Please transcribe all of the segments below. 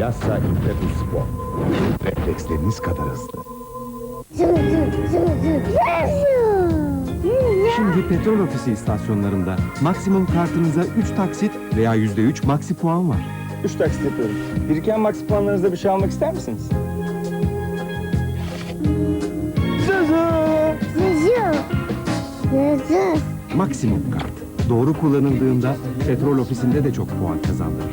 Lassa Impetus Sport. Refleksleriniz kadar hızlı. Şimdi petrol ofisi istasyonlarında maksimum kartınıza 3 taksit veya %3 maksi puan var. 3 taksit yapıyoruz. Biriken max puanlarınızda bir şey almak ister misiniz? Maksimum kart. Doğru kullanıldığında petrol ofisinde de çok puan kazandırır.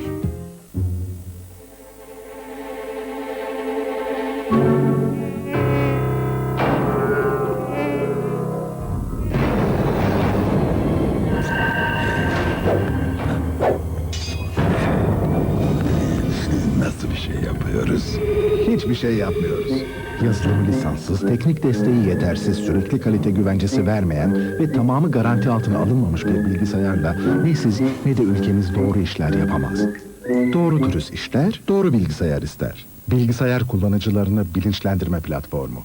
Hiçbir şey yapmıyoruz. Yazılımı lisanssız, teknik desteği yetersiz, sürekli kalite güvencesi vermeyen ve tamamı garanti altına alınmamış bir bilgisayarla ne siz ne de ülkemiz doğru işler yapamaz. Doğru dürüst işler, doğru bilgisayar ister. Bilgisayar kullanıcılarını bilinçlendirme platformu.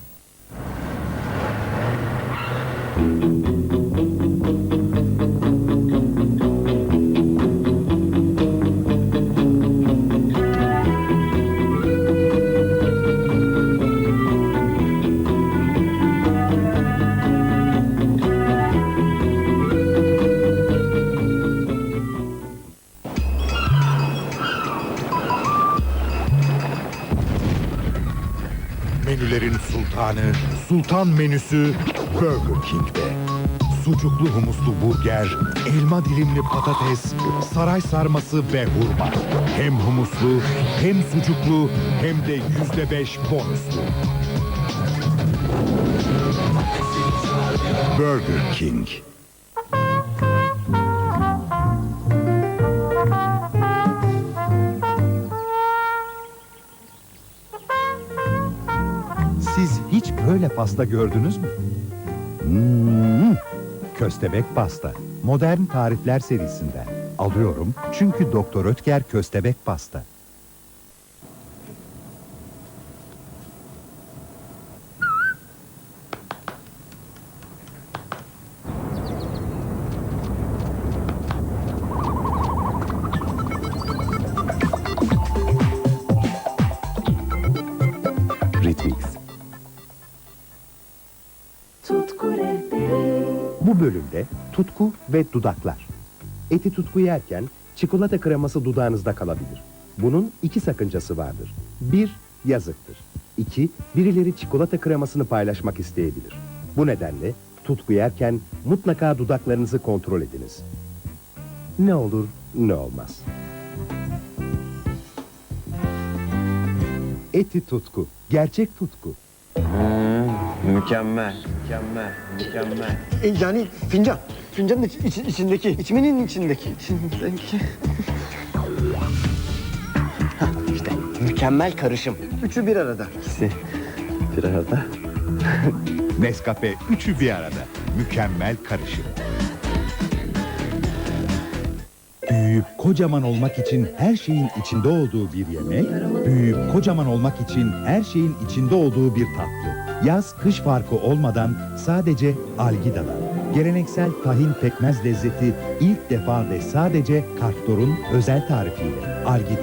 Sultan menüsü Burger King'de. Sucuklu humuslu burger, elma dilimli patates, saray sarması ve hurma. Hem humuslu, hem sucuklu, hem de yüzde beş bonuslu. Burger King. Siz hiç böyle pasta gördünüz mü? Hmm, köstebek pasta. Modern tarifler serisinden. Alıyorum çünkü Doktor Ötker köstebek pasta. Bölümde tutku ve dudaklar. Eti tutku yerken çikolata kreması dudağınızda kalabilir. Bunun iki sakıncası vardır. Bir, yazıktır. İki, birileri çikolata kremasını paylaşmak isteyebilir. Bu nedenle tutku yerken mutlaka dudaklarınızı kontrol ediniz. Ne olur ne olmaz. Eti tutku, gerçek tutku. Mükemmel, mükemmel, mükemmel. E, Yani fincan. Fincanın iç- iç- içindeki, içmenin içindeki. içindeki. Hah, işte mükemmel karışım. Üçü bir arada. İkisi bir arada. Nescafe üçü bir arada. Mükemmel karışım. Büyüyüp kocaman olmak için her şeyin içinde olduğu bir yemek, büyüyüp kocaman olmak için her şeyin içinde olduğu bir tatlı. Yaz kış farkı olmadan sadece Algida'dan. Geleneksel tahin pekmez lezzeti ilk defa ve sadece Kartdor'un özel tarifiyle. Algida.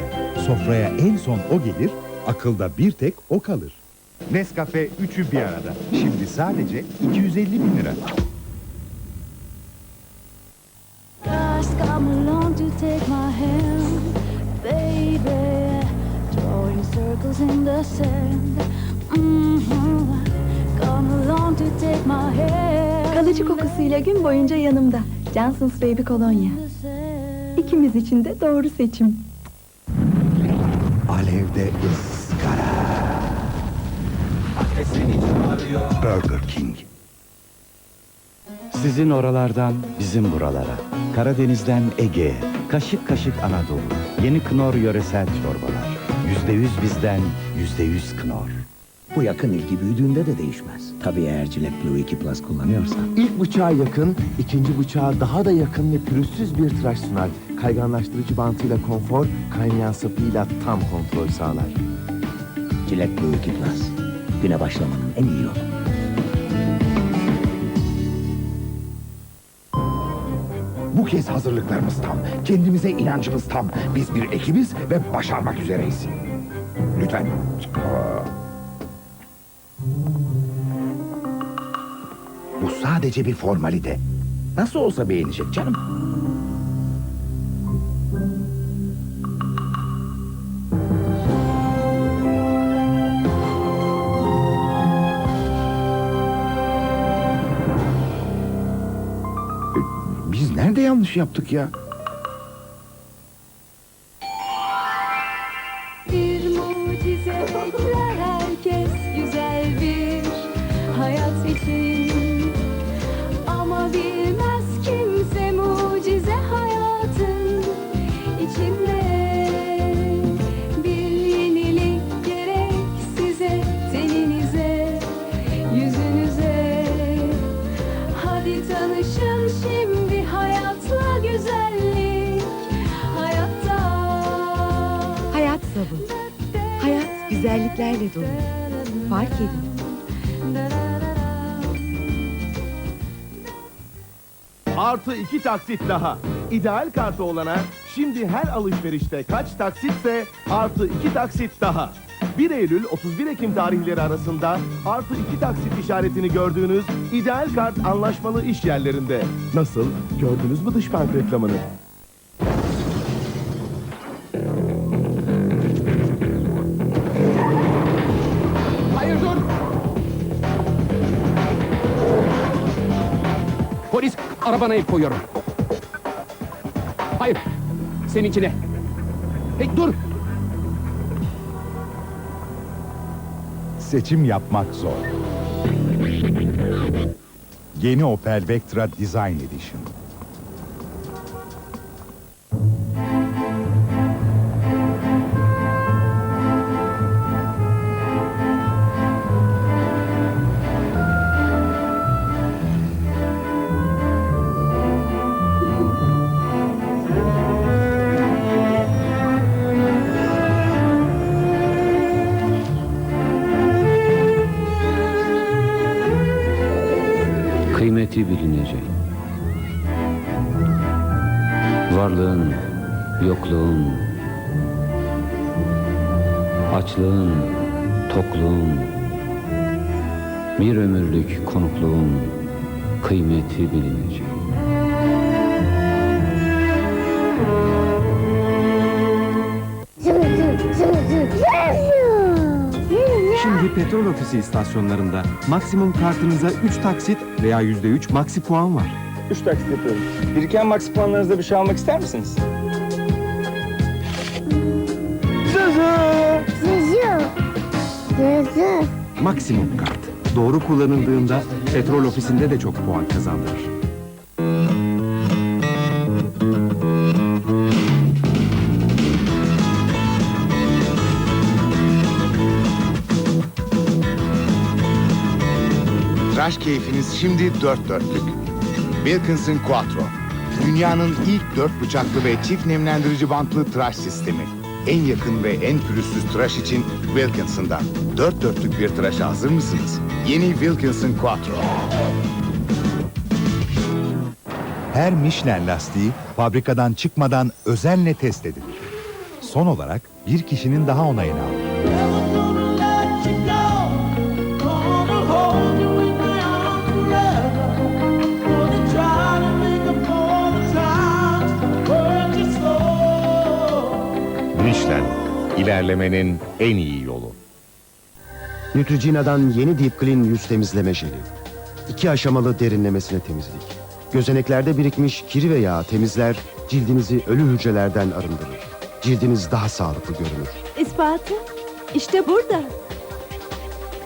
Sofraya en son o gelir, akılda bir tek o kalır. Nescafe üçü bir arada. Şimdi sadece 250 bin lira. Circles in the sand. Kalıcı kokusuyla gün boyunca yanımda. Johnson's Baby Kolonya. İkimiz için de doğru seçim. Alevde ızgara. Burger King. Sizin oralardan bizim buralara, Karadeniz'den Ege'ye, kaşık kaşık Anadolu, yeni Knorr yöresel çorbalar. Yüzde yüz bizden, yüzde yüz Knorr. Bu yakın ilgi büyüdüğünde de değişmez. Tabii eğer Gillette Blue 2 Plus kullanıyorsan. İlk bıçağa yakın, ikinci bıçağa daha da yakın ve pürüzsüz bir tıraş sunar. Kayganlaştırıcı bantıyla konfor, kaynayan sapıyla tam kontrol sağlar. Gillette Blue 2 Plus. Güne başlamanın en iyi yolu. Bu kez hazırlıklarımız tam. Kendimize inancımız tam. Biz bir ekibiz ve başarmak üzereyiz. Lütfen. Aa. Bu sadece bir formalite. Nasıl olsa beğenecek canım. E, Biz nerede yanlış yaptık ya? Güzelliklerle dolu. Fark edin. Artı iki taksit daha. İdeal kartı olana şimdi her alışverişte kaç taksitse artı iki taksit daha. 1 Eylül 31 Ekim tarihleri arasında artı iki taksit işaretini gördüğünüz ideal kart anlaşmalı iş yerlerinde. Nasıl? Gördünüz mü dış bank reklamını? Arabana el koyuyorum. Hayır. Seninkine. Hey dur. Seçim yapmak zor. Yeni Opel Vectra Design Edition. Açlığın, tokluğun, bir ömürlük konukluğun kıymeti bilinecek. Şimdi petrol ofisi istasyonlarında maksimum kartınıza 3 taksit veya %3 maksi puan var. Üç taksit yapıyorum. Biriken max puanlarınızda bir şey almak ister misiniz? Maksimum kart. Doğru kullanıldığında petrol ofisinde de çok puan kazandırır. Tıraş keyfiniz şimdi dört dörtlük. Wilkinson Quattro. Dünyanın ilk dört bıçaklı ve çift nemlendirici bantlı tıraş sistemi. En yakın ve en pürüzsüz tıraş için Wilkinson'dan. Dört dörtlük bir tıraşa hazır mısınız? Yeni Wilkinson Quattro. Her Michelin lastiği fabrikadan çıkmadan özenle test edilir. Son olarak bir kişinin daha onayını alır. İlerlemenin en iyi yolu. Neutrogena'dan yeni Deep Clean yüz temizleme jeli. İki aşamalı derinlemesine temizlik. Gözeneklerde birikmiş kiri ve yağ temizler, cildinizi ölü hücrelerden arındırır. Cildiniz daha sağlıklı görünür. İspatı işte burada.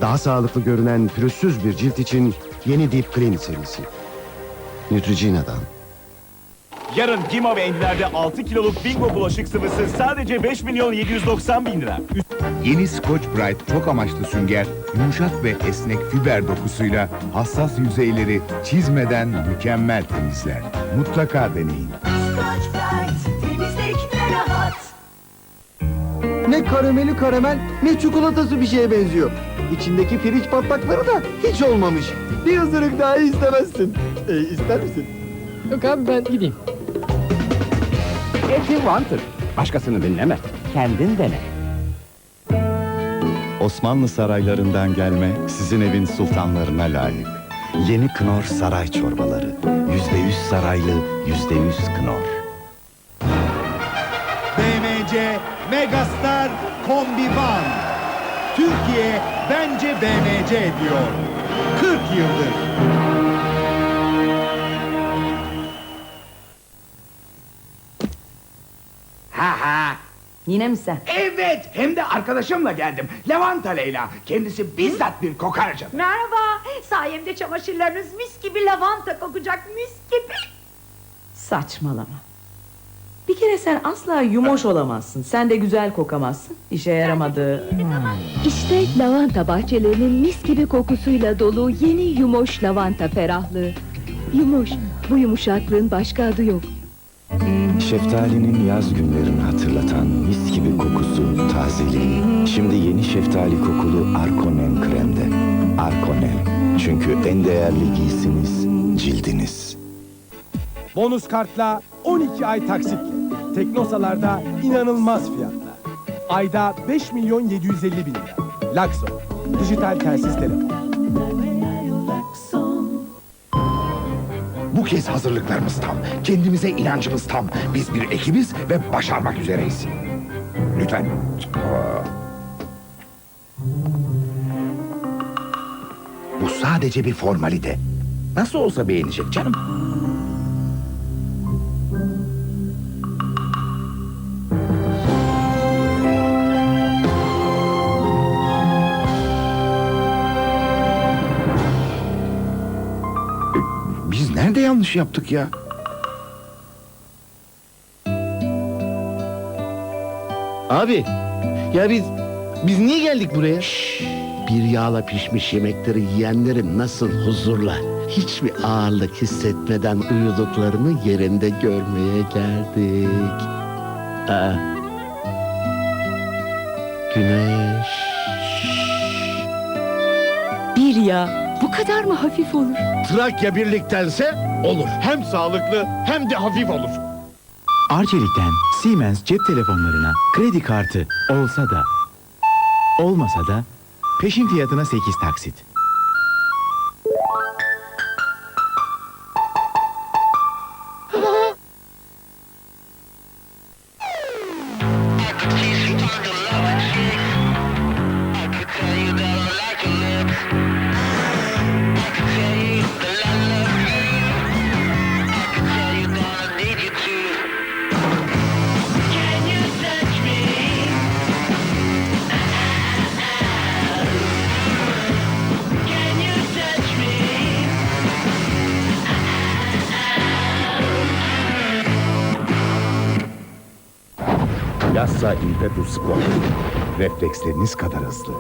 Daha sağlıklı görünen pürüzsüz bir cilt için yeni Deep Clean serisi. Neutrogena'dan. Yarın Gima ve Endiler'de 6 kiloluk bingo bulaşık sıvısı sadece 5 milyon 790 bin lira. Yeni Scotch Brite çok amaçlı sünger, yumuşak ve esnek fiber dokusuyla hassas yüzeyleri çizmeden mükemmel temizler. Mutlaka deneyin. Ne karameli karamel ne çikolatası bir şeye benziyor. İçindeki pirinç patlakları da hiç olmamış. Bir ısırık daha istemezsin. E, ister misin? Yok abi ben gideyim. Eti Wanted. Başkasını dinleme. Kendin dene. Osmanlı saraylarından gelme sizin evin sultanlarına layık. Yeni Knorr saray çorbaları. Yüzde yüz saraylı, yüzde yüz Knorr. BMC Megastar Kombi Van. Türkiye bence BMC diyor. 40 yıldır. Yine mi sen? Evet, hem de arkadaşımla geldim. Levanta Leyla. Kendisi bizzat bir kokarca. Merhaba. Sayemde çamaşırlarınız mis gibi lavanta kokacak mis gibi. Saçmalama. Bir kere sen asla yumoş olamazsın. Sen de güzel kokamazsın. İşe yaramadı. İşte lavanta bahçelerinin mis gibi kokusuyla dolu yeni Yumoş lavanta ferahlığı. Yumoş, bu yumuşaklığın başka adı yok. Şeftalinin yaz günlerini hatırlatan mis gibi kokusu, tazeliği. Şimdi yeni şeftali kokulu Arkonem kremde. Arkonem. Çünkü en değerli giysiniz cildiniz. Bonus kartla 12 ay taksitle. Teknosalarda inanılmaz fiyatlar. Ayda 5 milyon 750 bin lira. Lakso. Dijital telsiz telefon. Bu kez hazırlıklarımız tam. Kendimize inancımız tam. Biz bir ekibiz ve başarmak üzereyiz. Lütfen. Bu sadece bir formalite. Nasıl olsa beğenecek canım. Yanlış yaptık ya? Abi, ya biz biz niye geldik buraya? bir yağla pişmiş yemekleri yiyenlerin nasıl huzurla, hiçbir ağırlık hissetmeden uyuduklarını yerinde görmeye geldik. Aa, güneş. Bir yağ bu kadar mı hafif olur? Trakya birliktense olur. Hem sağlıklı hem de hafif olur. Arçelik'ten Siemens cep telefonlarına kredi kartı olsa da olmasa da peşin fiyatına 8 taksit. Yassa Impetus Sport. Refleksleriniz kadar hızlı.